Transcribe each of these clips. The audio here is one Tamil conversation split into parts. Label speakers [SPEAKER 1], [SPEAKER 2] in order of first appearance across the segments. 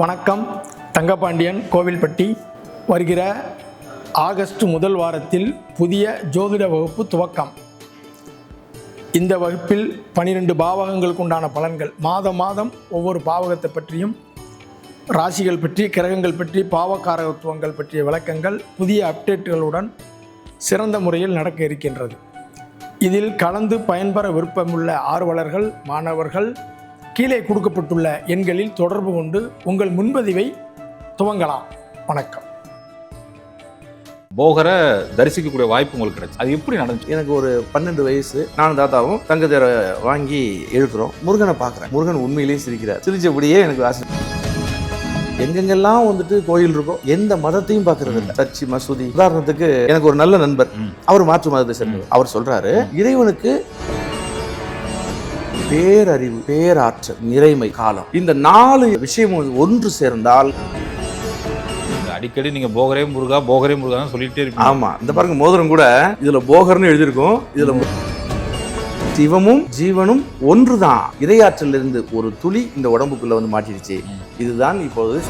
[SPEAKER 1] வணக்கம். தங்கபாண்டியன் கோவில்பட்டி வருகிற ஆகஸ்ட் முதல் வாரத்தில் புதிய ஜோதிட வகுப்பு துவக்கம். இந்த வகுப்பில் பனிரெண்டு பாவகங்களுக்கு உண்டான பலன்கள். மாதம் மாதம் ஒவ்வொரு பாவகத்தை பற்றியும் ராசிகள் பற்றி கிரகங்கள் பற்றி பாவகாரகத்துவங்கள் பற்றிய விளக்கங்கள் புதிய அப்டேட்டுகளுடன் சிறந்த முறையில் நடக்க இருக்கின்றது. இதில் கலந்து பயன்பெற விருப்பமுள்ள ஆர்வலர்கள் மாணவர்கள் கீழே கொடுக்கப்பட்டுள்ள எண்களில் தொடர்பு கொண்டு உங்கள் முன்பதிவை துவங்கலாம். வணக்கம்.
[SPEAKER 2] போகரை தரிசிக்கக்கூடிய வாய்ப்பு உங்களுக்கு கிடைச்சு. அது எப்படி நடந்துச்சு?
[SPEAKER 3] எனக்கு ஒரு பன்னெண்டு வயசு. நானும் தாத்தாவும் தங்க தேரை வாங்கி இழுக்கிறோம் முருகனை பார்க்குறேன். முருகன் உண்மையிலேயே சிரிக்கிறார். சிரிச்சபடியே எனக்கு ஆசை. எங்கெங்கெல்லாம் வந்துட்டு கோயில் இருக்கோ எந்த மதத்தையும் பார்க்கறது இல்லை. சர்ச்சி மசூதி. உதாரணத்துக்கு எனக்கு ஒரு நல்ல நண்பர். அவர் மாற்று மதத்தை சேர்ந்தவர். அவர் சொல்றாரு இறைவனுக்கு பேரறிவு பேராற்றல் நிறைமை காலம். இந்த நாலு விஷயம் ஒன்று சேர்ந்தால்
[SPEAKER 2] அடிக்கடி நீங்க போகரே முருகா போகரே முருகா சொல்லிட்டே இருப்பீங்க.
[SPEAKER 3] ஆமா. இந்த பாருங்க மோதிரம் கூட இதுல போகர்னு எழுதியிருக்கும். இதுல சிவமும் ஜீவனும் ஒன்றுதான். இரையாற்றல் இருந்து ஒரு துளி இந்த உடம்புக்குள்ள வந்து மாட்டிடுச்சு. இதுதான் இப்போது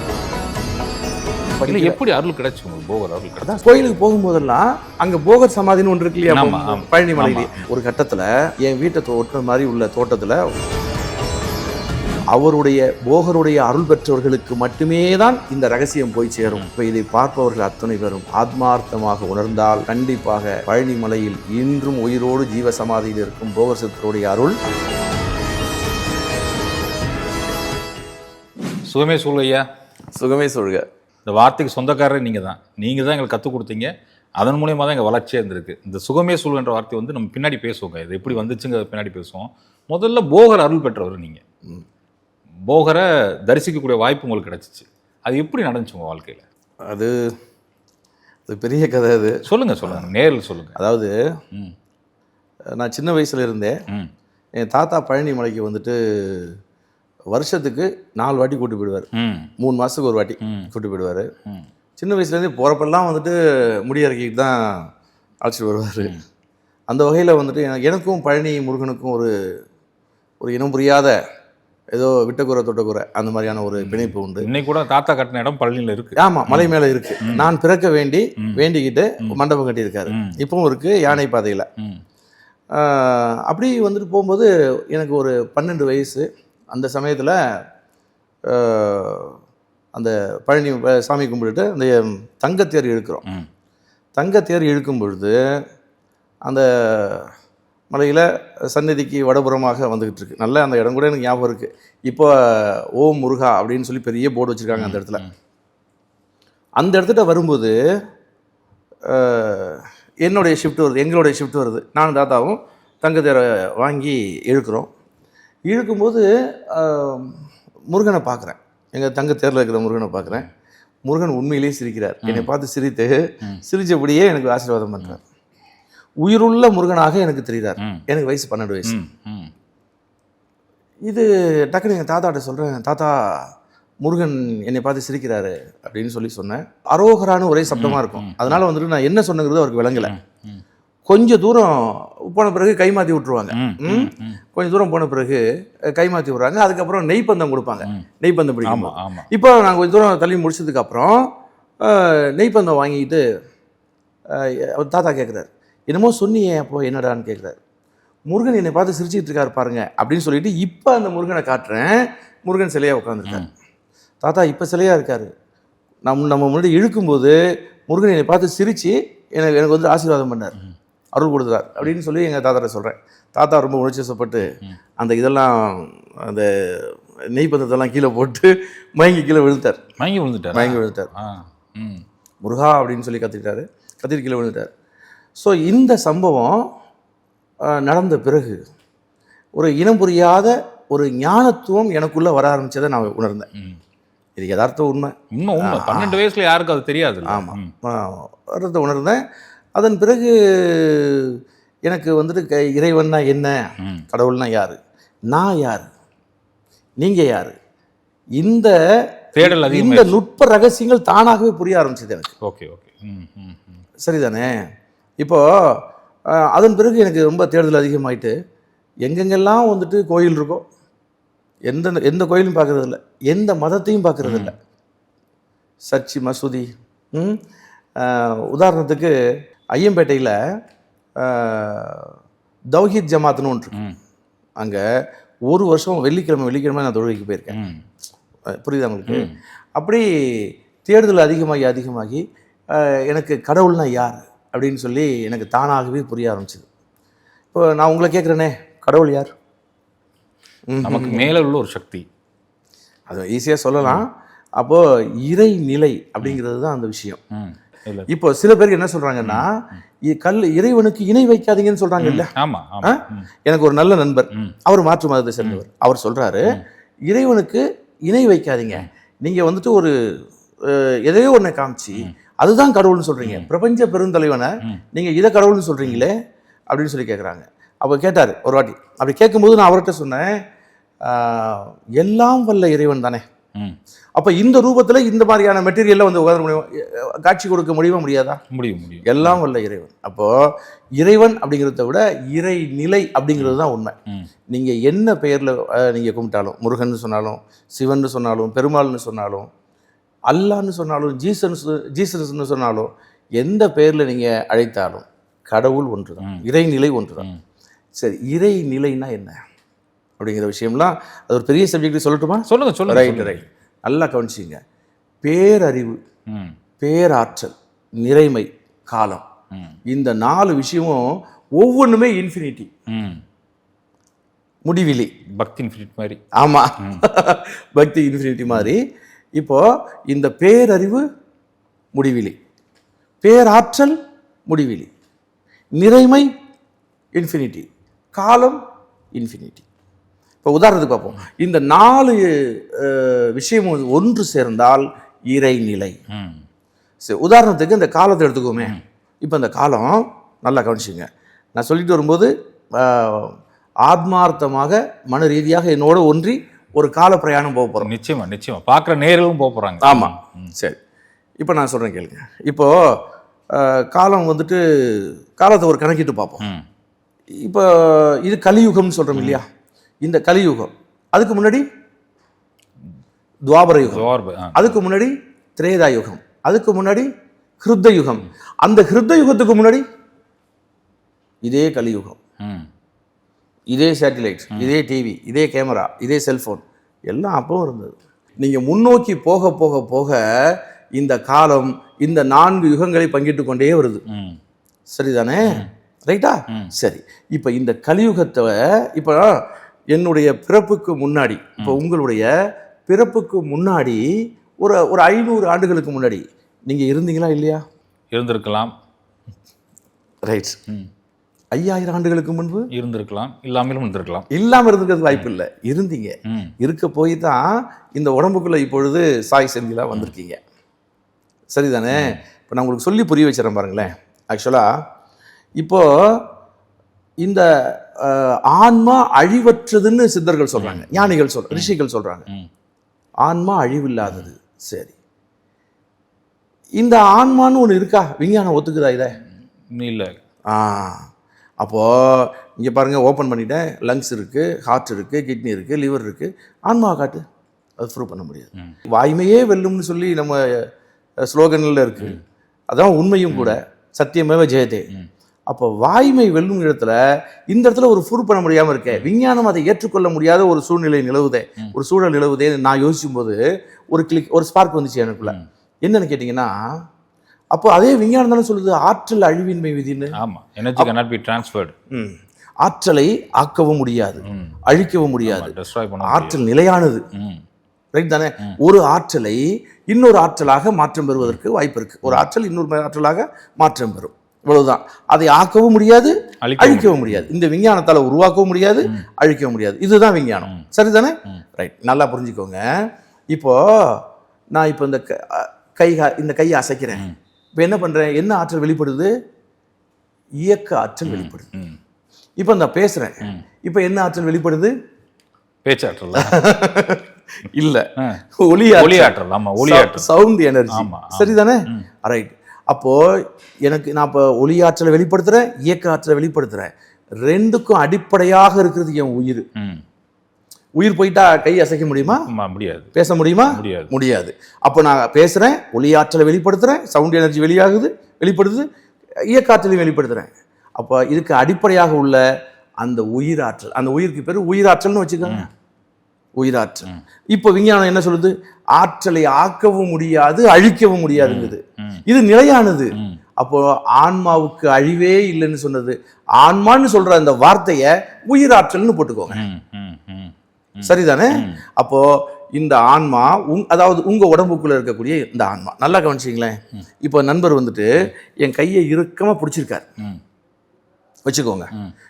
[SPEAKER 2] இல்ல,
[SPEAKER 3] படிக்கிற-
[SPEAKER 2] எப்படி அருள் கிடைச்சு உங்களுக்கு? போகர் அருள் கிடைச்சு.
[SPEAKER 3] கோயிலுக்கு போகும்போதெல்லாம் அங்க போகர் சமாதின்னு ஒன்று இருக்கு இல்லையா. பழனி மலையிலே. ஒரு கட்டத்துல என் வீட்டை ஒட்டுற மாதிரி உள்ள தோட்டத்துல அவருடைய போகருடைய அருள் பெற்றவர்களுக்கு மட்டுமே தான் இந்த ரகசியம் போய் சேரும். இப்ப இதை பார்ப்பவர்கள் அத்தனை பேரும் ஆத்மார்த்தமாக உணர்ந்தால் கண்டிப்பாக பழனி மலையில் இன்றும் உயிரோடு ஜீவ சமாதியில் இருக்கும் போகர் சித்தருடைய அருள்.
[SPEAKER 2] சுகமே சொல்லையா
[SPEAKER 3] சுகமே சொல்க
[SPEAKER 2] இந்த வார்த்தைக்கு சொந்தக்காரரே நீங்க தான் நீங்க தான் எங்களுக்கு கற்றுக் கொடுத்தீங்க. அதன் மூலியமா தான் எங்க வளர்ச்சியா இருந்திருக்கு. இந்த சுகமே சொல்லுன்ற வார்த்தை வந்து நம்ம பின்னாடி பேசுவோங்க. இது எப்படி வந்துச்சுங்க பின்னாடி பேசுவோம். முதல்ல போகர் அருள் பெற்றவர் நீங்க.
[SPEAKER 3] ம்.
[SPEAKER 2] போகரை தரிசிக்கக்கூடிய வாய்ப்பு உங்களுக்கு கிடைச்சிச்சு. அது எப்படி நடந்துச்சு உங்க வாழ்க்கையில?
[SPEAKER 3] அது அது பெரிய கதை அது.
[SPEAKER 2] சொல்லுங்க சொல்லுங்க. நேரில் சொல்லுங்க.
[SPEAKER 3] அதாவது நான் சின்ன வயசுல இருந்தே
[SPEAKER 2] ம்.
[SPEAKER 3] என் தாத்தா பழனி மலைக்கு வந்துட்டு வருஷத்துக்கு நாலு வாட்டி கூட்டு போயிடுவார். மூணு மாதத்துக்கு ஒரு வாட்டி. கூட்டு போயிடுவார். சின்ன வயசுலேருந்து போகிறப்பெல்லாம் வந்துட்டு முடி இறக்கிட்டு தான் அழைச்சிட்டு வருவார். அந்த வகையில் வந்துட்டு எனக்கு எனக்கும் பழனி முருகனுக்கும் ஒரு ஒரு இனம் புரியாத ஏதோ விட்டக்குறை தொட்டக்குறை அந்த மாதிரியான ஒரு பிணைப்பு உண்டு.
[SPEAKER 2] இன்னைக்கு கூட தாத்தா கட்டின இடம் பழனியில் இருக்கு.
[SPEAKER 3] ஆமாம் மலை மேலே இருக்கு. நான் பிறக்க வேண்டி. வேண்டிக்கிட்டு மண்டபம் கட்டியிருக்காரு. இப்பவும் இருக்கு யானை பாதையில். அப்படி வந்துட்டு போகும்போது எனக்கு ஒரு பன்னெண்டு வயசு. அந்த சமயத்தில் அந்த பழனி சாமி கும்பிட்டுட்டு அந்த தங்கத்தேர் இழுக்கிறோம். தங்கத்தேர் இழுக்கும் பொழுது அந்த மலையில் சந்நிதிக்கு வடபுறமாக வந்துக்கிட்டு இருக்கு. நல்ல அந்த இடம் கூட எனக்கு ஞாபகம் இருக்குது இப்போ ஓம் முருகா அப்படின்னு சொல்லி பெரிய போர்டு வச்சுருக்காங்க அந்த இடத்துல. அந்த இடத்துல வரும்போது என்னுடைய ஷிஃப்ட் வருது எங்களுடைய ஷிஃப்ட் வருது. நானும் தாத்தாவும் தங்கத்தேரை வாங்கி இழுக்கிறோம். இழுக்கும்போது முருகனை பார்க்குறேன். எங்கள் தங்கத்தேரில் இருக்கிற முருகனை பார்க்குறேன். முருகன் உண்மையிலேயே சிரிக்கிறார். என்னை பார்த்து சிரித்து
[SPEAKER 2] ம்.
[SPEAKER 3] சிரிச்சபடியே எனக்கு ஆசீர்வாதம் பண்ணுறார் உயிருள்ள முருகனாக எனக்கு தெரிகிறார். எனக்கு வயசு பன்னெண்டு வயசு. இது டக்குனு எங்கள் தாத்தாட்ட சொல்கிறேன் தாத்தா முருகன் என்னை பார்த்து சிரிக்கிறாரு அப்படின்னு சொல்லி சொன்னேன். அரோகரான ஒரே சப்தமாக இருக்கும். அதனால வந்துட்டு நான் என்ன சொன்னங்கிறது அவருக்கு விளங்கலை. கொஞ்சம் தூரம் போன பிறகு கை மாற்றி.
[SPEAKER 2] ம்
[SPEAKER 3] கொஞ்சம் தூரம் போன பிறகு கை மாற்றி விட்றாங்க. அதுக்கப்புறம் நெய்ப்பந்தம் கொடுப்பாங்க.
[SPEAKER 2] ம்.
[SPEAKER 3] நெய்ப்பந்தம் பிடிக்கும் இப்போ நாங்கள் கொஞ்சம் தூரம் தள்ளி முடிச்சதுக்கு அப்புறம் அஹ், நெய்ப்பந்தம் வாங்கிட்டு தாத்தா கேட்குறாரு என்னமோ சொன்னியே அப்போ என்னடான்னு கேட்குறாரு முருகன் என்னை பார்த்து சிரிச்சிட்டு இருக்காரு பாருங்க அப்படின்னு சொல்லிட்டு இப்போ அந்த முருகனை காட்டுறேன். முருகன் சிலையாக உட்காந்துருக்காரு தாத்தா இப்போ சிலையாக இருக்காரு. நம் நம்ம முன்னாடி இழுக்கும்போது முருகன் என்னை பார்த்து சிரித்து எனக்கு எனக்கு வந்து ஆசீர்வாதம் பண்ணார். அருள் கொடுத்தார் அப்படின்னு சொல்லி எங்கள் தாத்தாட்ட சொல்கிறேன் தாத்தா ரொம்ப உணர்ச்சிவசப்பட்டு அந்த இதெல்லாம் அந்த நெய்ப்பந்தத்தெல்லாம் கீழே போட்டு மயங்கி கீழே விழுத்தார்
[SPEAKER 2] மயங்கி விழுந்துட்டார்?
[SPEAKER 3] மயங்கி
[SPEAKER 2] ம்.
[SPEAKER 3] முருகா அப்படின்னு சொல்லி கத்திக்கிட்டாரு. கத்திட்டு கீழே விழுந்துட்டார். ஸோ இந்த சம்பவம் நடந்த பிறகு ஒரு இனம் புரியாத ஒரு ஞானத்துவம் எனக்குள்ளே வர ஆரம்பிச்சதை நான் உணர்ந்தேன். இது யதார்த்த உண்மை.
[SPEAKER 2] உண்மை பன்னெண்டு வயசுல யாருக்கும் அது தெரியாது
[SPEAKER 3] ஆமா. வரத்தை உணர்ந்தேன். அதன் பிறகு எனக்கு வந்துட்டு க இறைவன்னா என்ன? கடவுள்னா யார்? நான் யார்? நீங்கள் யார்? இந்த
[SPEAKER 2] தேடல்
[SPEAKER 3] இந்த நுட்ப ரகசியங்கள் தானாகவே புரிய ஆரம்பிச்சது எனக்கு.
[SPEAKER 2] Okay okay.
[SPEAKER 3] சரிதானே? இப்போ அஹ், அதன் பிறகு எனக்கு ரொம்ப தேடுதல் அதிகமாயிட்டு எங்கெங்கெல்லாம் வந்துட்டு கோயில் இருக்கோ எந்த எந்த கோயிலும் பார்க்கறது இல்ல எந்த மதத்தையும் பார்க்கறது இல்ல சர்ச்சு மசூதி உதாரணத்துக்கு ஐயம்பேட்டையில் தௌஹீத் ஜமாத்னு ஒன்று. அங்கே ஒரு வருஷம் வெள்ளிக்கிழமை வெள்ளிக்கிழமை நான் தொழுகைக்கு போயிருக்கேன். புரியுதா உங்களுக்கு? அப்படி தேடுதல் அதிகமாகி அதிகமாகி எனக்கு கடவுள்னா யார்? அப்படின்னு சொல்லி எனக்கு தானாகவே புரிய ஆரம்பிச்சது. இப்போ நான் உங்களை கேட்குறேனே கடவுள் யார்?
[SPEAKER 2] நமக்கு மேல உள்ள ஒரு சக்தி.
[SPEAKER 3] அது ஈஸியாக சொல்லலாம். அப்போது இறை நிலை அப்படிங்கிறது தான் அந்த விஷயம். இப்போ சில பேருக்கு என்ன சொல்கிறாங்கன்னா கல் இறைவனுக்கு இணை வைக்காதீங்கன்னு சொல்கிறாங்க இல்ல. எனக்கு ஒரு நல்ல நண்பர். அவர் மாற்று மதத்தை சேர்ந்தவர். அவர் சொல்றாரு இறைவனுக்கு இணை வைக்காதீங்க. நீங்க வந்துட்டு ஒரு எதையோ ஒன்றை காமிச்சு அதுதான் கடவுள்னு சொல்றீங்க. பிரபஞ்ச பெருந்தலைவனை. நீங்க இதை கடவுள்னு சொல்றீங்களே அப்படின்னு சொல்லி கேட்குறாங்க அப்போ கேட்டார் ஒரு வாட்டி. அப்படி கேட்கும்போது நான் அவர்கிட்ட சொன்னேன் எல்லாம் வல்ல இறைவன் தானே. அப்போ இந்த ரூபத்துல இந்த மாதிரியான மெட்டீரியல்ல வந்து உட்கார முடியும்? காட்சி கொடுக்க முடியுமா முடியாதா?
[SPEAKER 2] முடியும் முடியும்.
[SPEAKER 3] எல்லாம் வல்ல இறைவன். அப்போ இறைவன் அப்படிங்கிறத விட இறை நிலை அப்படிங்கிறது தான் உண்மை.
[SPEAKER 2] ம்.
[SPEAKER 3] நீங்க என்ன பெயர்ல அஹ், நீங்க கும்பிட்டாலும் முருகன் சொன்னாலும் சிவன் சொன்னாலும் பெருமாள்னு சொன்னாலும் அல்லான்னு சொன்னாலும் ஜீசன் ஜீசஸ்னு சொன்னாலும் எந்த பெயர்ல நீங்க அழைத்தாலும் கடவுள் ஒன்றுதான். இறைநிலை ஒன்றுதான்.
[SPEAKER 2] ம்.
[SPEAKER 3] சரி இறை நிலைனா என்ன? அப்படிங்கிற விஷயம்லாம் அது ஒரு பெரிய சப்ஜெக்ட் சொல்லட்டுமா?
[SPEAKER 2] சொல்லுங்க சொல்லுங்க
[SPEAKER 3] ரைட். ரைட் நல்லா கவனிச்சிங்க. பேரறிவு
[SPEAKER 2] ம்.
[SPEAKER 3] பேராற்றல் நிறைமை காலம். இந்த நாலு விஷயமும் ஒவ்வொன்றுமே இன்ஃபினிட்டி
[SPEAKER 2] ம்.
[SPEAKER 3] முடிவிலி.
[SPEAKER 2] பக்தி இன்ஃபினிட் மாதிரி.
[SPEAKER 3] ஆமா. பக்தி இன்ஃபினிட்டி மாதிரி. இப்போ இந்த பேரறிவு முடிவிலி. பேராற்றல் முடிவிலி. நிறைமை இன்ஃபினிட்டி காலம் இன்ஃபினிட்டி இப்போ உதாரணத்துக்கு பார்ப்போம். இந்த நாலு விஷயமும் ஒன்று சேர்ந்தால் இறைநிலை.
[SPEAKER 2] ம்.
[SPEAKER 3] சரி உதாரணத்துக்கு இந்த காலத்தை எடுத்துக்கோமே. இப்போ இந்த காலம் நல்லா கவனிச்சுங்க. நான் சொல்லிட்டு வரும்போது ஆத்மார்த்தமாக மன ரீதியாக என்னோட ஒன்றி ஒரு கால பிரயாணம் போக போகிறோம்
[SPEAKER 2] நிச்சயமா நிச்சயமா. பார்க்குற நேர்களும் போக போறாங்க.
[SPEAKER 3] ஆமாம் சரி. இப்போ நான் சொல்கிறேன் கேளுங்க. இப்போ ஆஹ், காலம் வந்துட்டு காலத்தை ஒரு கணக்கிட்டு பார்ப்போம். இப்போ இது கலியுகம்னு சொல்கிறோம் இல்லையா? இந்த கலியுகம். அதுக்கு முன்னாடி துவாபர யுகம். அதுக்கு முன்னாடி திரேதா யுகம். அதுக்கு முன்னாடி ஹிருத்த யுகம். அந்த ஹிருத்த யுகத்துக்கு முன்னாடி இதே கலியுகம். இதே சேட்டிலைட் இதே டிவி இதே கேமரா இதே செல்போன் எல்லாம் அப்பவும் இருந்தது. நீங்க முன்னோக்கி போக போக போக இந்த காலம் இந்த நான்கு யுகங்களை பங்கிட்டு கொண்டே வருது. சரிதானே? ரைட்டா சரி. இப்போ இந்த கலியுகத்தை இப்போ என்னுடைய பிறப்புக்கு முன்னாடி இப்போ உங்களுடைய பிறப்புக்கு முன்னாடி ஒரு ஒரு ஐநூறு ஆண்டுகளுக்கு முன்னாடி நீங்க இருந்தீங்களா இல்லையா?
[SPEAKER 2] இருந்திருக்கலாம்.
[SPEAKER 3] ரைட். ஐயாயிரம் ஆண்டுகளுக்கு முன்பு?
[SPEAKER 2] இருந்திருக்கலாம் இல்லாமலும் இருந்திருக்கலாம்.
[SPEAKER 3] இல்லாம இருந்துக்கிறது வாய்ப்பு இல்லை. இருந்தீங்க. இருக்க போய் தான் இந்த உடம்புக்குள்ள இப்பொழுது சாய் செந்திலா வந்திருக்கீங்க. சரிதானே? இப்போ நான் உங்களுக்கு சொல்லி புரிய வச்சிடறேன் பாருங்களேன். ஆக்சுவலாக இப்போ இந்த ஆன்மா அழிவற்றதுன்னு சித்தர்கள் சொல்றாங்க. ஞானிகள் சொல் ரிஷிகள் சொல்றாங்க.
[SPEAKER 2] ம்.
[SPEAKER 3] ஆன்மா அழிவில்லாதது. சரி. இந்த ஆன்மான்னு ஒன்று இருக்கா? விஞ்ஞானம் ஒத்துக்குதா இதை?
[SPEAKER 2] இல்ல.
[SPEAKER 3] ஆ. அப்போ இங்கே பாருங்க ஓப்பன் பண்ணிட்டேன். லங்ஸ் இருக்கு ஹார்ட் இருக்கு கிட்னி இருக்கு லிவர் இருக்கு. ஆன்மா காட்டு. அது ப்ரூவ் பண்ண முடியாது. வாய்மையே வெல்லும்னு சொல்லி நம்ம ஸ்லோகனில் இருக்கு. அதான் உண்மையும் கூட. சத்தியமேவ ஜெயதே. அப்போ வாய்மை வெல்லும் இடத்துல இந்த இடத்துல ஒரு ப்ரூவ் பண்ண முடியாம இருக்கே. விஞ்ஞானம் அதை ஏற்றுக்கொள்ள முடியாத ஒரு சூழ்நிலை நிலவுதே. ஒரு சூழல் நிலவுதே நான் யோசிக்கும் போது ஒரு கிளிக் ஒரு ஸ்பார்க் வந்துச்சு எனக்குள்ள. என்னன்னு கேட்டிங்கன்னா அப்போ அதே விஞ்ஞானம் தானே சொல்லுது ஆற்றல் அழிவின்மை விதின்னு.
[SPEAKER 2] ஆமா. எனர்ஜி cannot பி
[SPEAKER 3] ம். ஆற்றலை ஆக்கவும் முடியாது. அழிக்கவும் முடியாது. ஆற்றல் நிலையானது. ரைட் தானே? ஒரு ஆற்றலை இன்னொரு ஆற்றலாக மாற்றம் பெறுவதற்கு வாய்ப்பு இருக்கு. ஒரு ஆற்றல் இன்னொரு ஆற்றலாக மாற்றம் பெறும். இவ்வளவுதான். அதை ஆக்கவும் முடியாது
[SPEAKER 2] அழிக்கவும்
[SPEAKER 3] முடியாது. இந்த விஞ்ஞானத்தால உருவாக்கவும் முடியாது அழிக்கவும் முடியாது. இதுதான் விஞ்ஞானம். சரிதானே? ரைட் நல்லா புரிஞ்சுக்கோங்க. இப்போ நான் இப்போ இந்த க- இந்த கையை அசைக்கிறேன். இப்போ என்ன பண்றேன்? என்ன ஆற்றல் வெளிப்படுது? இயக்க ஆற்றல் வெளிப்படுது. இப்போ நான் பேசுறேன். இப்போ என்ன ஆற்றல் வெளிப்படுது?
[SPEAKER 2] பேச்சாற்றல்.
[SPEAKER 3] இல்ல. ஒளி
[SPEAKER 2] ஒளி ஆற்றல். ஆமா ஒளி ஆற்றல்.
[SPEAKER 3] Sound energy. சரிதானே? ரைட் அப்போ எனக்கு நான் இப்போ ஒளி ஆற்றலை வெளிப்படுத்துறேன் இயக்க ஆற்றலை வெளிப்படுத்துறேன். ரெண்டுக்கும் அடிப்படையாக இருக்கிறது என் உயிர். உயிர் போயிட்டா கை அசைக்க முடியுமா?
[SPEAKER 2] முடியாது.
[SPEAKER 3] பேச முடியுமா?
[SPEAKER 2] முடியாது.
[SPEAKER 3] முடியாது. அப்போ நான் பேசுகிறேன் ஒளியாற்றலை வெளிப்படுத்துகிறேன் சவுண்ட் எனர்ஜி வெளியாகுது வெளிப்படுது இயக்காற்றலையும் வெளிப்படுத்துகிறேன் அப்போ இதுக்கு அடிப்படையாக உள்ள அந்த உயிராற்றல் அந்த உயிருக்கு பேர் உயிராற்றல்னு வச்சுக்கோங்க. உயிராற்றல் இப்போ விஞ்ஞானம் என்ன சொல்லுது? ஆற்றலை ஆக்கவும் முடியாது அழிக்கவும் முடியாதுங்குது. இது நிலையானது. அப்போ ஆன்மாவுக்கு அழிவே இல்லைன்னு சொன்னது. ஆன்மான்னு சொல்ற அந்த வார்த்தையை உயிராற்றல்னு போட்டுக்கோங்க. சரிதானே? அப்போ இந்த ஆன்மா உங் அதாவது உங்க உடம்புக்குள்ள இருக்கக்கூடிய இந்த ஆன்மா. நல்லா கவனிச்சிங்களேன்? இப்போ நண்பர் வந்துட்டு என் கையை இறுக்கமா பிடிச்சிருக்காரு. வச்சுக்கோங்க.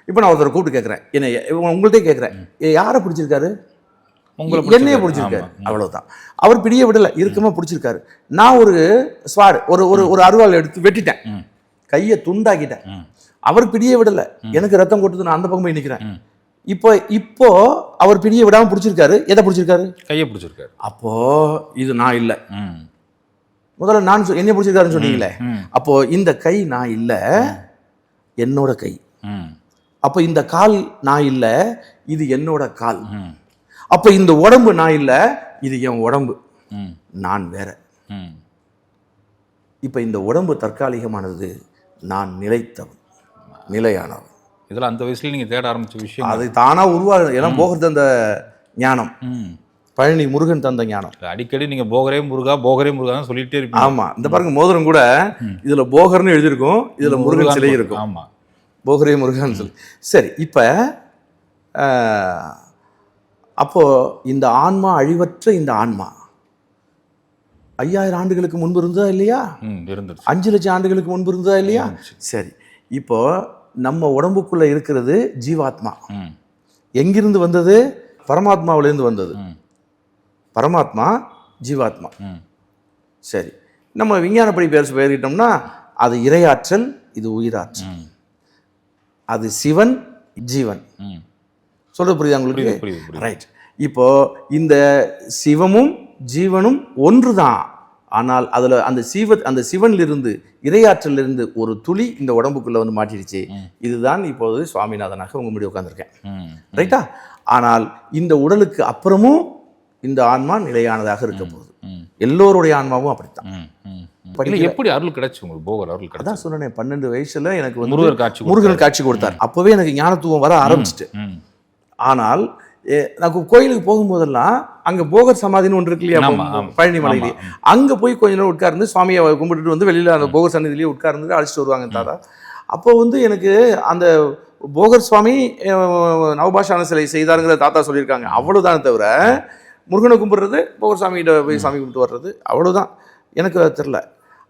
[SPEAKER 3] இப்போ நான் ஒருத்தர் கூப்பிட்டு கேட்குறேன். என்ன உங்கள்கிட்ட கேட்குறேன். யாரை பிடிச்சிருக்காரு?
[SPEAKER 2] உங்களை
[SPEAKER 3] என்னையே பிடிச்சிருக்காரு. அவ்வளவுதான். அவர் பிடிய விடல இறுக்கமா பிடிச்சிருக்காரு. நான் ஒரு ஸ்வாடு ஒரு ஒரு ஒரு அருவாள் எடுத்து வெட்டிட்டேன். கையை துண்டாக்கிட்டேன். அவர் பிடிய விடல. எனக்கு ரத்தம் கொட்டுது நான் அந்த பக்கம் போய் நிக்கிறேன்.
[SPEAKER 2] ம்.
[SPEAKER 3] இப்போ இப்போ அவர் பிடிய விடாம பிடிச்சிருக்காரு. எதை பிடிச்சிருக்காரு?
[SPEAKER 2] கையை பிடிச்சிருக்காரு.
[SPEAKER 3] அப்போ இது நான் இல்ல. முதல்ல நான் என்னைய பிடிச்சிருக்காருன்னு சொன்னீங்களே. அப்போ இந்த கை நான் இல்ல. என்னோட கை. அப்போ இந்த கால் நான் இல்ல. இது என்னோட கால். அப்போ இந்த உடம்பு நான் இல்ல இது என் உடம்பு.
[SPEAKER 2] ம்.
[SPEAKER 3] நான் வேற.
[SPEAKER 2] ம்.
[SPEAKER 3] இப்போ இந்த உடம்பு தற்காலிகமானது நான் நிலைத்தவன் நிலையானவன்.
[SPEAKER 2] இதெல்லாம் அந்த வயசுல நீங்க தேட ஆரம்பிச்ச விஷயம்
[SPEAKER 3] அது தானா உருவாகுது எல்லாம் போகிறது அந்த ஞானம்.
[SPEAKER 2] ம்.
[SPEAKER 3] பழனி முருகன் தந்த ஞானம்.
[SPEAKER 2] அடிக்கடி நீங்க போகரே முருகா போகரே முருகா சொல்லிட்டே இருப்பீங்க.
[SPEAKER 3] ஆமா. இந்த பாருங்க மோதிரம் கூட இதுல போகர்னு எழுதியிருக்கும் இதுல முருகன் சிலை இருக்கும்.
[SPEAKER 2] ஆமா.
[SPEAKER 3] போகரே முருகன் சொல்லி. சரி இப்போ அப்போ இந்த ஆன்மா அழிவற்ற இந்த ஆன்மா. ஐயாயிரம் ஆண்டுகளுக்கு முன்பு இருந்ததா இல்லையா?
[SPEAKER 2] ம் இருந்துருச்சு.
[SPEAKER 3] அஞ்சு லட்சம் ஆண்டுகளுக்கு முன்பு இருந்ததா இல்லையா? சரி. இப்போ நம்ம உடம்புக்குள்ள இருக்கிறது ஜீவாத்மா. எங்கிருந்து வந்தது? பரமாத்மாவிலேருந்து வந்தது. பரமாத்மா ஜீவாத்மா. சரி. நம்ம விஞ்ஞானப்படி பேர் பேரிட்டோம்னா அது இரையாற்றல் இது உயிராற்றல். அது சிவன் ஜீவன்.
[SPEAKER 2] ம்
[SPEAKER 3] சொல்றது புரியுதா உங்களுக்கு? ரைட் இப்போ இந்த சிவமும் ஜீவனும் ஒன்றுதான். ஆனால் அதுல அந்த சிவ அந்த சிவனிலிருந்து இரையாற்றலில் இருந்து ஒரு துளி இந்த உடம்புக்குள்ள வந்து மாட்டிடுச்சு. இதுதான் இப்போது சுவாமிநாதனாக உங்க முடி உட்காந்துருக்கேன் ரைட்டா ஆனால் இந்த உடலுக்கு அப்புறமும் இந்த ஆன்மா நிலையானதாக இருக்க போகுது. எல்லோருடைய ஆன்மாவும் அப்படித்தான்.
[SPEAKER 2] எப்படி அருள் கிடைச்சு உங்களுக்கு? போகர் அருள் கிடைச்சு.
[SPEAKER 3] அதான் சொன்னேன் பன்னெண்டு வயசுல எனக்கு வந்து
[SPEAKER 2] முருகர் காட்சி.
[SPEAKER 3] முருகன் காட்சி கொடுத்தார். அப்பவே எனக்கு ஞானத்துவம் வர ஆரம்பிச்சிட்டு. ஆனால் நான் கோயிலுக்கு போகும்போதெல்லாம் அங்க போகர் சமாதின்னு ஒன்று இருக்கு இல்லையா. பழனி மலையிலே. அங்க போய் கொஞ்ச நேரம் உட்கார்ந்து சுவாமியை கும்பிட்டுட்டு வந்து வெளியில அந்த போகர் சன்னதியிலேயே உட்கார்ந்து அழைச்சிட்டு வருவாங்க தாத்தா. அப்போ வந்து எனக்கு அந்த போகர் சுவாமி நவபாஷான சிலை செய்தாருங்கிற தாத்தா சொல்லியிருக்காங்க. அவ்வளவுதானே தவிர முருகனை கும்பிடுறது போகர் சாமிகிட்ட போய் சாமி கும்பிட்டு வர்றது அவ்வளவுதான். எனக்கு தெரில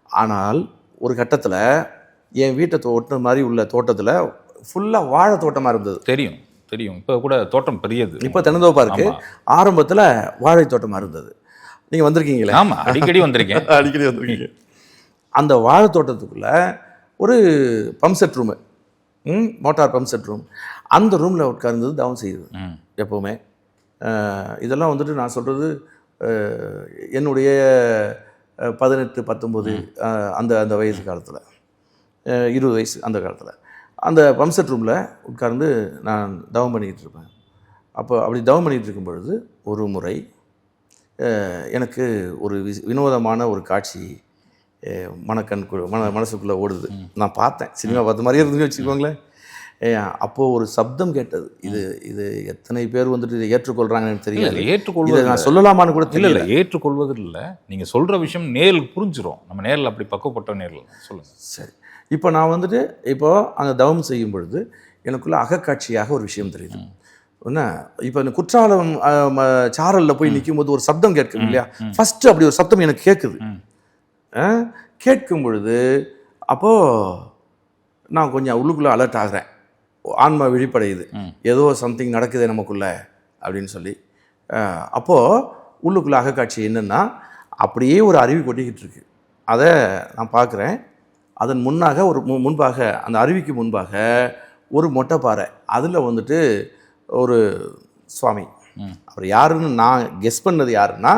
[SPEAKER 3] ஆனால் ஒரு கட்டத்துல என் வீட்டை தோ- ஒட்டுன மாதிரி உள்ள தோட்டத்துல ஃபுல்லா வாழை தோட்டமா இருந்தது.
[SPEAKER 2] தெரியும். தெரியும். இப்போ கூட தோட்டம் பெரியது.
[SPEAKER 3] இப்போ தென்னந்தோப்பா இருக்கு. ஆரம்பத்துல வாழை தோட்டமா இருந்தது. நீங்க வந்திருக்கீங்களே?
[SPEAKER 2] ஆமா அடிக்கடி வந்திருக்கேன்.
[SPEAKER 3] அடிக்கடி வந்திருக்கீங்க. அந்த வாழை தோட்டத்துக்குள்ள ஒரு பம்ப் செட் ரூமு ம் மோட்டார் பம்ப் செட் ரூம் அந்த ரூமில் உட்கார்ந்தது தவம் செய்யுது. எப்போவுமே. இதெல்லாம் வந்துட்டு நான் சொல்கிறது என்னுடைய பதினெட்டு பத்தொம்போது அந்த அந்த வயசு காலத்தில். இருபது வயசு அந்த காலத்தில். அந்த பம்ப் செட் ரூமில் உட்கார்ந்து நான் தவம் பண்ணிக்கிட்டு இருப்பேன். அப்போ அப்படி தவம் பண்ணிகிட்டு இருக்கும் பொழுது ஒரு முறை எனக்கு ஒரு வி- வினோதமான ஒரு காட்சி அஹ், மனக்கண்கு மன மனசுக்குள்ளே ஓடுது. நான் பார்த்தேன். சினிமா பார்த்த மாதிரியே இருந்துன்னு வச்சுக்கோங்களேன். அஹ், அப்போ ஒரு சப்தம் கேட்டது. இது இது எத்தனை பேர் வந்துட்டு இதை
[SPEAKER 2] இல்ல
[SPEAKER 3] தெரியல
[SPEAKER 2] ஏற்றுக்கொள்வது
[SPEAKER 3] நான் சொல்லலாமான்னு கூட தெரியல.
[SPEAKER 2] ஏற்றுக்கொள்வது இல்ல. நீங்க சொல்ற விஷயம் நேரில் புரிஞ்சிரும். நம்ம நேரில் அப்படி பக்குவப்பட்ட நேரில். சொல்லுங்க.
[SPEAKER 3] சரி. இப்போ நான் வந்துட்டு இப்போ அந்த தவம் செய்யும் பொழுது எனக்குள்ள அகக்காட்சியாக ஒரு விஷயம் தெரியுது. என்ன? இப்போ இந்த குற்றாலம் சாரல்ல போய் நிக்கும்போது ஒரு சப்தம் கேட்குது இல்லையா? ஃபர்ஸ்ட் அப்படி ஒரு சப்தம் எனக்கு கேட்குது. கேட்கும் பொழுது அப்போ நான் கொஞ்சம் உள்ளுக்குள்ள அலர்ட் ஆகிறேன். ஆன்மா விழிப்படையுது. ஏதோ சம்திங் நடக்குது நமக்குள்ள அப்படின்னு சொல்லி. அஹ், அப்போ உள்ளுக்குள்ள அகக்காட்சி என்னன்னா அப்படியே ஒரு அருவி கொட்டிக்கிட்டு இருக்கு. அதை நான் பார்க்குறேன். அதன் முன்னாக ஒரு மு- முன்பாக அந்த அருவிக்கு முன்பாக ஒரு மொட்டைப்பாறை அதில் வந்துட்டு ஒரு சுவாமி. அவர் யாருன்னு நான் கெஸ் பண்ணது யாருன்னா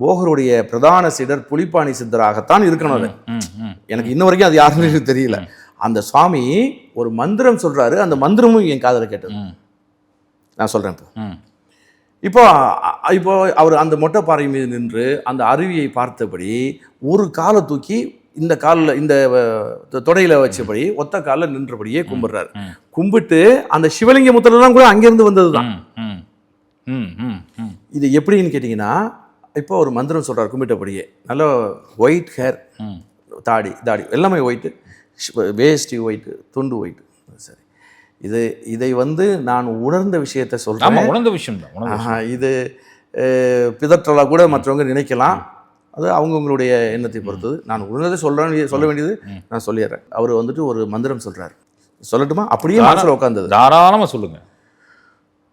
[SPEAKER 3] போகருடைய பிரதான சிடர் புலிப்பாணி சித்தராகத்தான் இருக்கணும் அது. எனக்கு இன்ன வரைக்கும் அது யாருன்னு தெரியல. அந்த சுவாமி ஒரு மந்திரம் சொல்றாரு. அந்த மந்திரமும் என் காதுல கேட்டது. நான் சொல்றேன் இப்போ. இப்போ இப்போ அவர் அந்த மொட்டை பாறை மீது நின்று அந்த அருவியை பார்த்தபடி ஒரு காலை தூக்கி இந்த காலில் இந்த தொடையில வச்சபடி ஒத்த காலில் நின்றபடியே கும்பிடுறாரு. கும்பிட்டு அந்த சிவலிங்க முத்திரெல்லாம் கூட அங்கேருந்து வந்தது தான்
[SPEAKER 2] ம், ம், ம், ம், ம்.
[SPEAKER 3] இது எப்படின்னு கேட்டிங்கன்னா இப்போ ஒரு மந்திரம் சொல்றார் கும்பிட்டபடியே. நல்ல ஒயிட் ஹேர். தாடி தாடி எல்லாமே ஒயிட்டு வேஷ்டி ஒயிட்டு துண்டு ஒயிட்டு சரி. இது இதை வந்து நான் உணர்ந்த விஷயத்தை சொல்கிறேன்
[SPEAKER 2] உணர்ந்த விஷயம். தான்
[SPEAKER 3] இது அஹ், பிதற்றலா கூட மற்றவங்க நினைக்கலாம். அது அவங்கவுங்களுடைய எண்ணத்தை பொறுத்தது. நான் உணர்ந்ததை சொல்ல சொல்ல வேண்டியது நான் சொல்லிடுறேன். அவர் வந்துட்டு ஒரு மந்திரம் சொல்றாரு. சொல்லட்டுமா? அப்படியே மனசில் உட்காந்தது
[SPEAKER 2] தாராளமா சொல்லுங்க.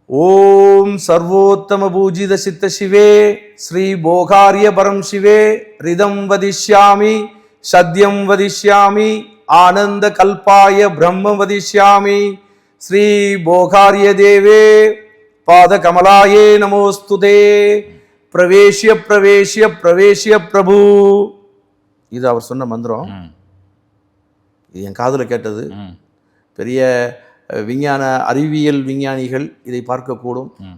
[SPEAKER 3] ஓம் சர்வோத்தம பூஜித சித்த சிவே ஸ்ரீ போகாரிய பரம் சிவே ரிதம் வதிஷ்யாமி சத்யம் வதிஷ்யாமி ஆனந்த கல்பாய பிரம்ம வதிஷ்யாமி ஸ்ரீ போகாரிய தேவே பாத கமலாயே நமோஸ்துதே. பிரவேஷ்ய பிரவேஷ்ய பிரவேஷ்ய பிரபு. இது அவர் சொன்ன மந்திரம். இது என் காதுல கேட்டது. பெரிய விஞ்ஞான அறிவியல் விஞ்ஞானிகள் இதை பார்க்கக்கூடும்.
[SPEAKER 2] ம்.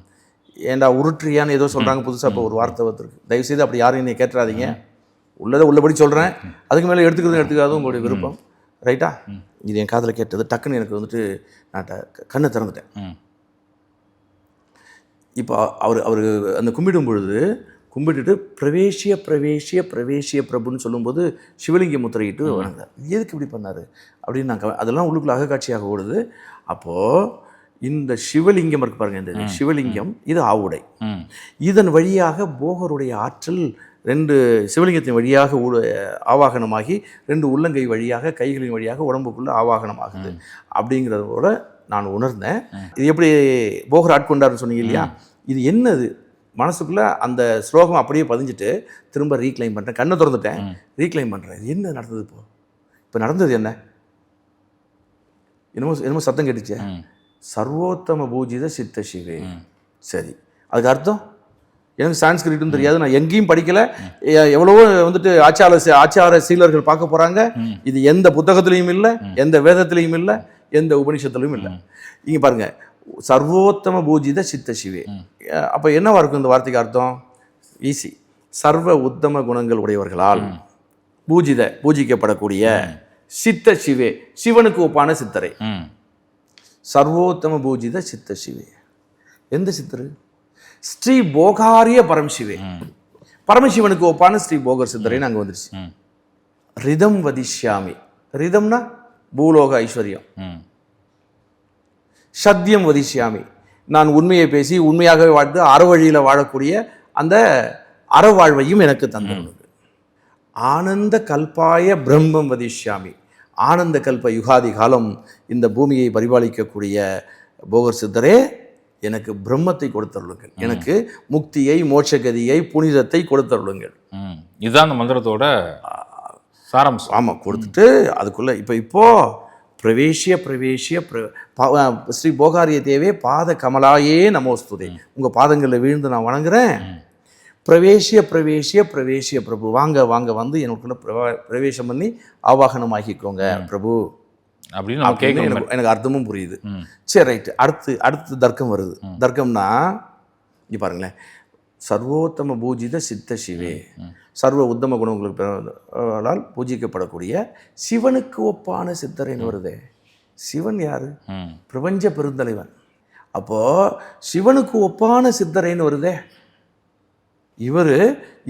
[SPEAKER 3] ஏன்டா உருட்டுறியான்னு ஏதோ சொல்றாங்க புதுசா இப்போ ஒரு வார்த்தை வந்திருக்கு. தயவுசெய்து அப்படி யாரும் என்னை கேட்டுறாதீங்க உள்ளதை உள்ளபடி சொல்றேன். அதுக்கு மேலே எடுத்துக்கிறது எடுத்துக்காதும் உங்களுடைய விருப்பம். ரைட்டா? இது என் காதுல கேட்டது. டக்குன்னு எனக்கு வந்துட்டு நான் கண்ணை திறந்துட்டேன். இப்போ அவர் அவர் அந்த கும்பிடும் பொழுது கும்பிட்டுட்டு பிரவேசிய பிரவேசிய பிரவேசிய பிரபுன்னு சொல்லும்போது சிவலிங்க முத்திரையிட்டு வணங்குறார். எதுக்கு இப்படி பண்ணார்? அப்படின்னு நான் அதெல்லாம் உள்ளுக்குள்ள அகக்காட்சியாக ஓடுது. அப்போது இந்த சிவலிங்கம் இருக்கு பாருங்க இந்த சிவலிங்கம் இது ஆவுடை. இதன் வழியாக போகருடைய ஆற்றல் ரெண்டு சிவலிங்கத்தின் வழியாக ஆவாகனமாகி ரெண்டு உள்ளங்கை வழியாக கைகளின் வழியாக உடம்புக்குள்ள ஆவாகனமாகுது. அப்படிங்கிறது போல நான் உணர்ந்தேன். இது எப்படி போகர் ஆட்கொண்டார்னு சொன்னீங்க இல்லையா? இது என்னது? மனசுக்குள்ள அந்த ஸ்லோகம் அப்படியே பதிஞ்சிட்டு திரும்ப ரீக்ளைம் பண்ணுறேன் கண்ணை திறந்துட்டேன். ரீக்ளைம் பண்ணுறேன் இது என்ன நடந்தது இப்போ? இப்போ நடந்தது என்ன? என்னமோ என்னமோ சத்தம் கேட்டுச்சே. சர்வோத்தம பூஜித சித்த சிவே. சரி. அதுக்கு அர்த்தம்? எனக்கு சான்ஸ்கிரிட்டும் தெரியாது. நான் எங்கேயும் படிக்கல. எவ்வளவோ வந்துட்டு ஆச்சார ஆச்சார சீலர்கள் பார்க்க போறாங்க. இது எந்த புத்தகத்திலையும் இல்லை எந்த வேதத்திலையும் இல்லை. எந்த உபனிஷத்துலையும் இல்லை. இங்க பாருங்க சர்வோத்தம பூஜித சித்த சிவே. அப்ப என்னவா இருக்கும் இந்த வார்த்தைக்கு அர்த்தம்? ஈஸி. சர்வ உத்தம குணங்கள் உடையவர்களால் பூஜித பூஜிக்கப்படக்கூடிய சித்த சிவே சிவனுக்கு ஒப்பான சித்தரை. சர்வோத்தம பூஜித சித்த சிவே. எந்த சித்தர்? ஸ்ரீ போகாரிய பரமசிவே பரமசிவனுக்கு ஒப்பான ஸ்ரீ போகர் சித்தரைன்னு அங்கே வந்துருச்சு. ரிதம் வதிஷ்யாமி. ரிதம்னா பூலோக ஐஸ்வர்யம். சத்தியம் வதிஷ்யாமி. நான் உண்மையை பேசி உண்மையாகவே வாழ்ந்து அறவழியில் வாழக்கூடிய அந்த அறவாழ்வையும் எனக்கு தந்துள்ளது. ஆனந்த கல்பாய பிரம்மம் வதிஷ்யாமி. ஆனந்த கல்ப யுகாதி காலம் இந்த பூமியை பரிபாலிக்கக்கூடிய போகர் சித்தரே எனக்கு பிரம்மத்தை கொடுத்தருளுங்கள். எனக்கு முக்தியை மோட்சகதியை புனிதத்தை கொடுத்தருளுங்கள்.
[SPEAKER 2] இதுதான் அந்த மந்திரத்தோட சாராம்சம்.
[SPEAKER 3] ஆமாம் கொடுத்துட்டு அதுக்குள்ளே இப்போ இப்போ பிரவேசிய பிரவேசிய ஸ்ரீ போகாரிய தேவே பாத கமலாயே நமோஸ்துதே உங்கள் பாதங்களில் விழுந்து நான் வணங்குறேன். பிரவேசிய பிரவேசிய பிரவேசிய பிரபு. வாங்க வாங்க வந்து எனக்குள்ள பிரவா பிரவேசம் பண்ணி ஆவாகனம் ஆகிக்கோங்க பிரபு.
[SPEAKER 2] அப்படின்னு
[SPEAKER 3] எனக்கு எனக்கு அர்த்தமும் புரியுது. சரி ரைட்டு. அடுத்து அடுத்து தர்க்கம் வருது. தர்க்கம்னா இங்க பாருங்களேன். சர்வோத்தம பூஜித சித்த சிவே சர்வ உத்தம குணங்களுக்கு பிறரால் பூஜிக்கப்படக்கூடிய சிவனுக்கு ஒப்பான சித்தரைன்னு வருதே. சிவன் யாரு. பிரபஞ்ச பெருந்தலைவன். அப்போ சிவனுக்கு ஒப்பான சித்தரைன்னு வருதே. இவர்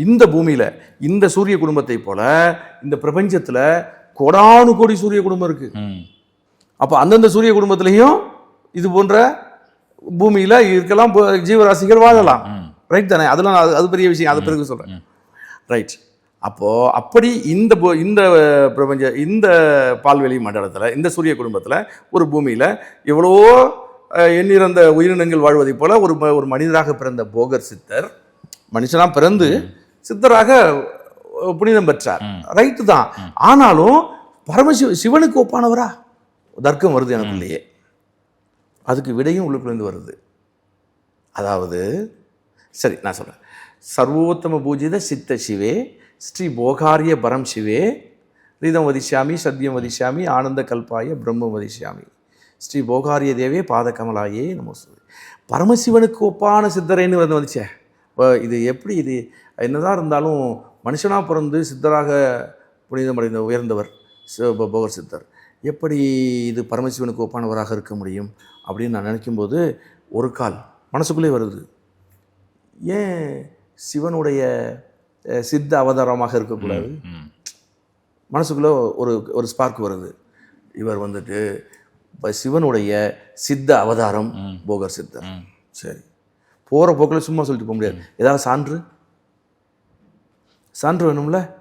[SPEAKER 3] இந்த பூமியில இந்த சூரிய குடும்பத்தை போல இந்த பிரபஞ்சத்துல கோடானு கோடி சூரிய குடும்பம் இருக்கு. அப்போ அந்தந்த சூரிய குடும்பத்திலையும் இது போன்ற பூமியில இருக்கலாம் ஜீவராசிகள் வாழலாம். ரைட் தானே? அதெல்லாம் அது அது பெரிய விஷயம். அது பிறகு சொல்றேன். ரைட் அப்போ அப்படி இந்த பூ- இந்த பிரபஞ்ச இந்த பால்வெளி மண்டலத்துல இந்த சூரிய குடும்பத்துல ஒரு பூமியில எவ்வளவோ அஹ், எண்ணிறந்த உயிரினங்கள் வாழ்வதைப் போல ஒரு ஒரு மனிதராக பிறந்த போகர் சித்தர் மனுஷனா பிறந்து சித்தராக புனிதம் பெற்றார். ரைட்டு தான். ஆனாலும் பரமசிவ சிவனுக்கு ஒப்பானவரா? தர்க்கம் வருது எனக்குள்ளேயே. அதுக்கு விடையும் உள்ளுக்குள்ளேருந்து வருது. அதாவது சரி நான் சொல்கிறேன் சர்வோத்தம பூஜித சித்த சிவே ஸ்ரீ போகாரிய பரம் சிவே ரீதம் வதிஷாமி சத்யம் வதிஷாமி ஆனந்த கல்பாய பிரம்மம் வதிஷாமி ஸ்ரீ போகாரிய தேவே பாதகமலாயே நம்ம நமஸ்து பரமசிவனுக்கு ஒப்பான சித்தரைன்னு வந்து வந்துச்சே. இப்போ இது எப்படி இது? என்னதான் இருந்தாலும் மனுஷனாக பிறந்து சித்தராக புனிதமடைந்த உயர்ந்தவர் போகர் சித்தர். எப்படி இது பரமசிவனுக்கு ஒப்பானவராக இருக்க முடியும்? அப்படின்னு நான் நினைக்கும்போது ஒரு கால் மனசுக்குள்ளே வருது. ஏன் சிவனுடைய சித்த அவதாரமாக இருக்கக்கூடாது? மனசுக்குள்ளே ஒரு ஒரு ஸ்பார்க் வருது. இவர் வந்துட்டு இப்போ சிவனுடைய சித்த அவதாரம் போகர் சித்தர். சரி. போகிற போக்கில் சும்மா சொல்லிட்டு போக முடியாது. ஏதாவது சான்று? சான்று வேணும்ல?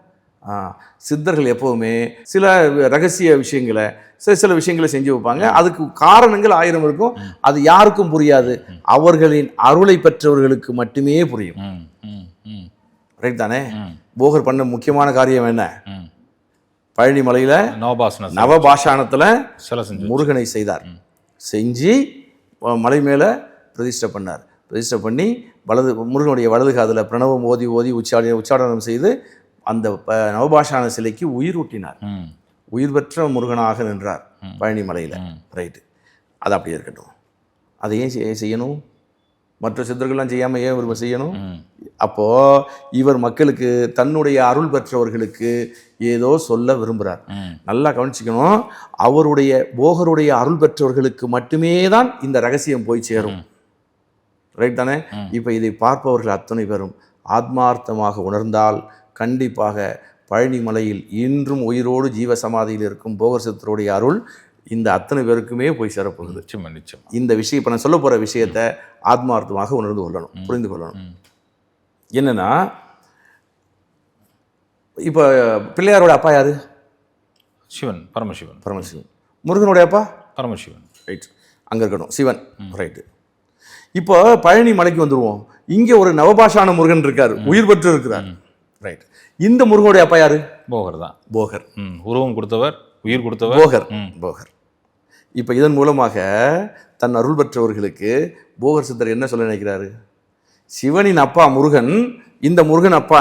[SPEAKER 3] சித்தர்கள் எப்போவுமே சில ரகசிய விஷயங்களை சில சில விஷயங்களை செஞ்சு வைப்பாங்க. அதுக்கு காரணங்கள் ஆயிரம் இருக்கும். அது யாருக்கும் புரியாது. அவர்களின் அருளை பெற்றவர்களுக்கு மட்டுமே புரியும். ரைட் தானே? போகர் பண்ண முக்கியமான காரியம் என்ன? பழனி மலையில்
[SPEAKER 2] செஞ்சு
[SPEAKER 3] முருகனை செய்தார். செஞ்சு மலை மேலே பிரதிஷ்டை பண்ணார். பிரதிஷ்டை பண்ணி வலது முருகனுடைய வலது காதில் பிரணவம் ஓதி ஓதி உச்சாட உச்சாடனம் செய்து அந்த நவபாஷான சிலைக்கு உயிர் ஊட்டினார். உயிர் பெற்ற முருகனாக நின்றார் பழனி மலையில்
[SPEAKER 2] ம்.
[SPEAKER 3] ரைட்டு. அது அப்படியே இருக்கட்டும். அதை ஏன் செய்ய- செய்யணும்? மற்ற சித்தர்கள்லாம் செய்யாமல் ஏன் இவர் செய்யணும்? அப்போது இவர் மக்களுக்கு தன்னுடைய அருள் பெற்றவர்களுக்கு ஏதோ சொல்ல விரும்புகிறார் நல்லா கவனிச்சுக்கணும். அவருடைய போகருடைய அருள் பெற்றவர்களுக்கு மட்டுமே தான் இந்த ரகசியம் போய் சேரும். ரைட் தானே? இப்போ இதை பார்ப்பவர்கள் அத்தனை பேரும் ஆத்மார்த்தமாக உணர்ந்தால் கண்டிப்பாக பழனி மலையில் இன்றும் உயிரோடு ஜீவ சமாதியில் இருக்கும் போகர் சித்தருடைய அருள் இந்த அத்தனை பேருக்குமே போய் சேரப்போகுது.
[SPEAKER 2] நிச்சயமா நிச்சயம்.
[SPEAKER 3] இந்த விஷயம் இப்போ நான் சொல்ல போகிற விஷயத்தை ஆத்மார்த்தமாக உணர்ந்து கொள்ளணும் புரிந்து கொள்ளணும். என்னன்னா இப்போ பிள்ளையாரோட அப்பா யாரு?
[SPEAKER 2] சிவன் பரமசிவன்.
[SPEAKER 3] பரமசிவன். முருகனுடைய அப்பா?
[SPEAKER 2] பரமசிவன்.
[SPEAKER 3] ரைட் அங்கே இருக்கட்டும் சிவன். ரைட்டு இப்போ பழனி மலைக்கு வந்துருவோம். இங்கே ஒரு நவபாஷான முருகன் இருக்கார் உயிர் பெற்று இருக்கிறார். ரைட் இந்த முருகனுடைய அப்பா யாரு?
[SPEAKER 2] போகர் தான்.
[SPEAKER 3] போகர்.
[SPEAKER 2] உருவம் கொடுத்தவர் உயிர் கொடுத்தவர்.
[SPEAKER 3] போகர். போகர். இப்போ இதன் மூலமாக தன் அருள் பெற்றவர்களுக்கு போகர் சித்தர் என்ன சொல்ல நினைக்கிறாரு? சிவனின் அப்பா முருகன் இந்த முருகன் அப்பா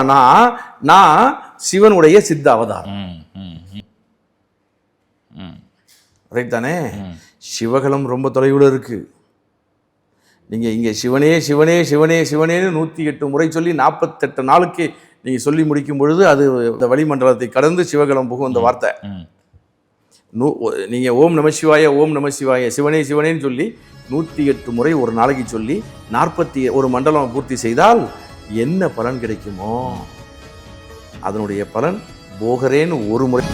[SPEAKER 3] நான் சிவனுடைய சித்த அவதாரம் ரைட் தானே? சிவகலம் ரொம்ப தொலைவில் இருக்கு. நீங்கள் இங்கே சிவனே சிவனே சிவனே சிவனேன்னு நூற்றி எட்டு முறை சொல்லி நாற்பத்தெட்டு நாளுக்கு நீங்கள் சொல்லி முடிக்கும் பொழுது அது இந்த வளிமண்டலத்தை கடந்து சிவகலம் புகும் அந்த வார்த்தை. நூ நீங்கள் ஓம் நம சிவாய ஓம் நம சிவாய சிவனே சிவனேன்னு சொல்லி நூற்றி எட்டு முறை ஒரு நாளைக்கு சொல்லி நாற்பத்தி ஒரு மண்டலம் பூர்த்தி செய்தால் என்ன பலன் கிடைக்குமோ அதனுடைய பலன் போகரேன்னு ஒரு முறை.